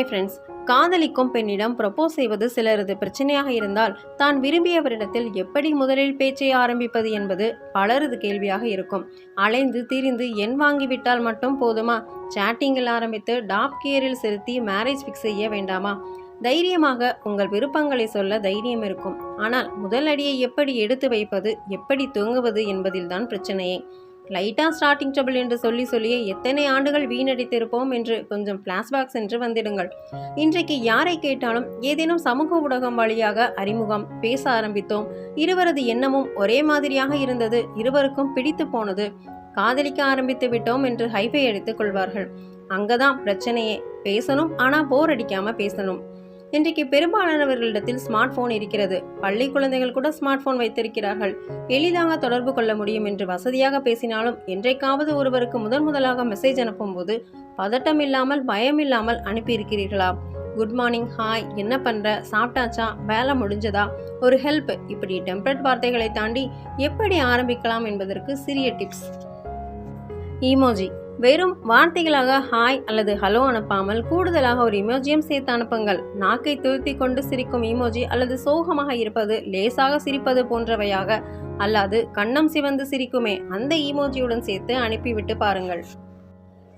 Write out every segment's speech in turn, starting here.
Hi friends காதலிக்கும் பெண்ணிடம் propose செய்வது சிலரது பிரச்சனையாக இருந்தால் தான் விரும்பியவரிடத்தில் எப்படி முதலில் பேச்சை ஆரம்பிப்பது என்பது பலரது கேள்வியாக இருக்கும். அலைந்து திரிந்து எண் வாங்கிவிட்டால் மட்டும் போதுமா? சேட்டிங்கில் ஆரம்பித்து டாப் கியரில் செலுத்தி மேரேஜ் ஃபிக்ஸ் செய்ய வேண்டாமா? தைரியமாக உங்கள் விருப்பங்களை சொல்ல தைரியம் இருக்கும். ஆனால் முதல் அடியை எப்படி எடுத்து வைப்பது எப்படி தூங்குவது என்பதில்தான் பிரச்சனையே. லைட்டாக ஸ்டார்டிங் ட்ரபிள் என்று சொல்லி சொல்லியே எத்தனை ஆண்டுகள் வீணடித்திருப்போம் என்று கொஞ்சம் ஃப்ளாஷ்பேக் சென்று வந்திடுங்கள். இன்றைக்கு யாரை கேட்டாலும் ஏதேனும் சமூக ஊடகம் வழியாக அறிமுகம் பேச ஆரம்பித்தோம். இருவரது எண்ணமும் ஒரே மாதிரியாக இருந்தது. இருவருக்கும் பிடித்து போனது. காதலிக்க ஆரம்பித்து விட்டோம் என்று ஹைஃபை அடித்துக் கொள்வார்கள். அங்கதான் பிரச்சனையே. பேசணும் ஆனா போர் அடிக்காம பேசணும். இன்றைக்கு பெரும்பாலானவர்களிடத்தில் ஸ்மார்ட் போன் இருக்கிறது. பள்ளி குழந்தைகள் கூட ஸ்மார்ட் போன் வைத்திருக்கிறார்கள். எளிதாக தொடர்பு கொள்ள முடியும் என்று வசதியாக பேசினாலும் என்றைக்காவது ஒருவருக்கு முதன் முதலாக மெசேஜ் அனுப்பும்போது பதட்டம் இல்லாமல் பயம் இல்லாமல் அனுப்பியிருக்கிறீர்களா? குட் மார்னிங் ஹாய் என்ன பண்ற? சாப்பிட்டாச்சா? வேலை முடிஞ்சதா? ஒரு ஹெல்ப். இப்படி டெம்பரட் வார்த்தைகளை தாண்டி எப்படி ஆரம்பிக்கலாம் என்பதற்கு சிறிய டிப்ஸ். ஈமோஜி வெறும் வார்த்தைகளாக ஹாய் அல்லது ஹலோ அனுப்பாமல் கூடுதலாக ஒரு இமோஜியும் சேர்த்து அனுப்புங்கள். நாக்கை துருத்தி கொண்டு சிரிக்கும் இமோஜி அல்லது சோகமாக இருப்பது லேசாக சிரிப்பது போன்றவையாக அல்லாது கண்ணம் சிவந்து சிரிக்குமே. அந்த இமோஜியுடன் சேர்த்து அனுப்பிவிட்டு பாருங்கள்.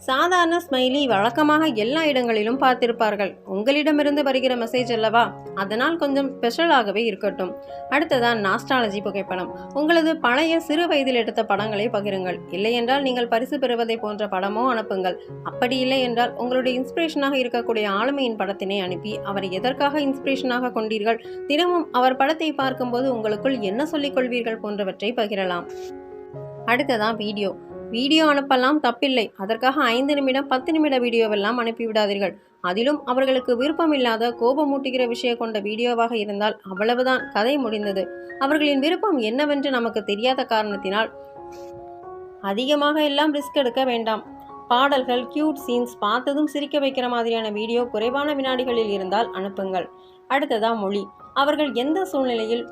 சாதாரண ஸ்மைலி வழக்கமாக எல்லா இடங்களிலும் பார்த்திருப்பார்கள். உங்களிடமிருந்து வருகிற மெசேஜ் அல்லவா? அதனால் கொஞ்சம் ஸ்பெஷலாகவே இருக்கட்டும். அடுத்ததான் நாஸ்டாலஜி புகைப்படம். உங்களது பழைய சிறு வயதில் எடுத்த படங்களை பகிருங்கள். இல்லையென்றால் நீங்கள் பரிசு பெறுவதை போன்ற படமோ அனுப்புங்கள். அப்படி இல்லை என்றால் உங்களுடைய இன்ஸ்பிரேஷனாக இருக்கக்கூடிய ஆளுமையின் படத்தினை அனுப்பி அவரை எதற்காக இன்ஸ்பிரேஷனாக கொண்டீர்கள்? தினமும் அவர் படத்தை பார்க்கும்போது உங்களுக்குள் என்ன சொல்லிக் கொள்வீர்கள் போன்றவற்றை பகிரலாம். அடுத்ததான் வீடியோ வீடியோ அனுப்பலாம் தப்பில்லை. அதற்காக ஐந்து நிமிடம் பத்து நிமிட வீடியோவெல்லாம் அனுப்பிவிடாதீர்கள். அதிலும் அவர்களுக்கு விருப்பமில்லாத கோபமூட்டுகிற விஷயம் கொண்ட வீடியோவாக இருந்தால் அவ்வளவுதான் கதை முடிந்தது. அவர்களின் விருப்பம் என்னவென்று நமக்கு தெரியாத காரணத்தினால் அதிகமாக எல்லாம் ரிஸ்க் எடுக்க வேண்டாம். பாடல்கள் கியூட் சீன்ஸ் பார்த்ததும் சிரிக்க வைக்கிற மாதிரியான வீடியோ குறைவான வினாடிகளில் இருந்தால் அனுப்புங்கள். அடுத்ததா மொழி. அவர்கள் எந்த சூழ்நிலையில்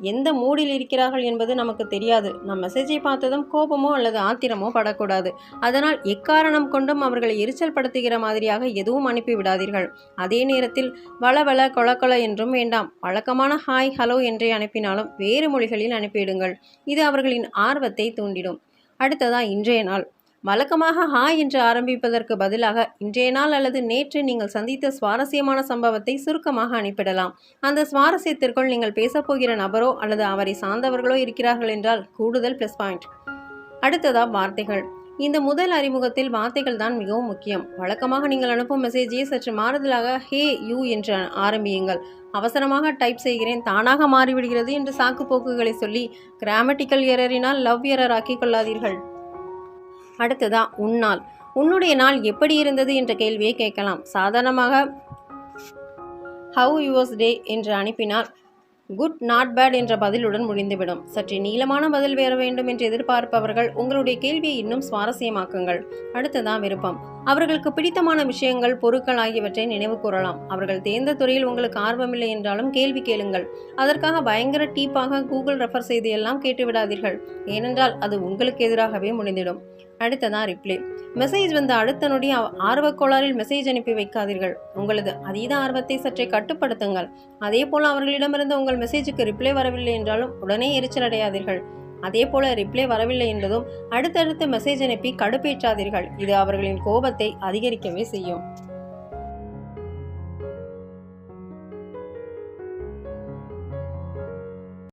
எந்த மூடில் இருக்கிறார்கள் என்பது நமக்கு தெரியாது. நம் மெசேஜை பார்த்ததும் கோபமோ அல்லது ஆத்திரமோ படக்கூடாது. அதனால் எக்காரணம் கொண்டும் அவர்களை எரிச்சல் படுத்துகிற மாதிரியாக எதுவும் அனுப்பி விடாதீர்கள். அதே நேரத்தில் வளவள கொளக்கொள என்றும் வேண்டாம். வழக்கமான ஹாய் ஹலோ என்றே அனுப்பினாலும் வேறு மொழிகளில் அனுப்பிவிடுங்கள். இது அவர்களின் ஆர்வத்தை தூண்டிடும். அடுத்ததா இன்றைய நாள். வழக்கமாக ஹாய் என்று ஆரம்பிப்பதற்கு பதிலாக இன்றைய நாள் அல்லது நேற்று நீங்கள் சந்தித்த சுவாரஸ்யமான சம்பவத்தை சுருக்கமாக அனுப்பிடலாம். அந்த சுவாரஸ்யத்திற்குள் நீங்கள் பேசப்போகிற நபரோ அல்லது அவரை சார்ந்தவர்களோ இருக்கிறார்கள் என்றால் கூடுதல் ப்ளஸ் பாயிண்ட் அடுத்ததா வார்த்தைகள். இந்த முதல் அறிமுகத்தில் வார்த்தைகள் தான் மிகவும் முக்கியம். வழக்கமாக நீங்கள் அனுப்பும் மெசேஜையே சற்று மாறுதலாக ஹே யூ என்று ஆரம்பியுங்கள். அவசரமாக டைப் செய்கிறேன் தானாக மாறிவிடுகிறது என்று சாக்கு போக்குகளை சொல்லி கிராமட்டிக்கல் எரரினால் லவ் எரர் ஆக்கிக் கொள்ளாதீர்கள். அடுத்ததா உன்னால். உன்னுடைய நாள் எப்படி இருந்தது என்ற கேள்வியை கேட்கலாம். சாதாரணமாக ஹவு யுவர்ஸ் டே என்று அனுப்பினால் குட் நாட் பேட் என்ற பதிலுடன் முடிந்துவிடும். சற்று நீளமான பதில் வேற வேண்டும் என்று எதிர்பார்ப்பவர்கள் உங்களுடைய கேள்வியை இன்னும் சுவாரஸ்யமாக்குங்கள். அடுத்ததான் விருப்பம். அவர்களுக்கு பிடித்தமான விஷயங்கள் பொருட்கள் ஆகியவற்றை நினைவு கூறலாம். அவர்கள் தேர்ந்த துறையில் உங்களுக்கு ஆர்வமில்லை என்றாலும் கேள்வி கேளுங்கள். அதற்காக பயங்கர டீப்பாக கூகுள் ரெஃபர் செய்து எல்லாம் கேட்டுவிடாதீர்கள். ஏனென்றால் அது உங்களுக்கு எதிராகவே முடிந்திடும். அடுத்ததான் ரிப்ளை மெசேஜ் வந்த அடுத்த நொடி ஆர்வக் கோளாறில் மெசேஜ் அனுப்பி வைக்காதீர்கள். உங்களது அதீத ஆர்வத்தை சற்றே கட்டுப்படுத்துங்கள். அதே போல் அவர்களிடமிருந்து உங்கள் மெசேஜுக்கு ரிப்ளை வரவில்லை என்றாலும் உடனே எரிச்சல் அடையாதீர்கள். அதே போல ரிப்ளை வரவில்லை என்றதும் அடுத்தடுத்து மெசேஜ் அனுப்பி கடுப்பேற்றாதீர்கள். இது அவர்களின் கோபத்தை அதிகரிக்கவே செய்யும்.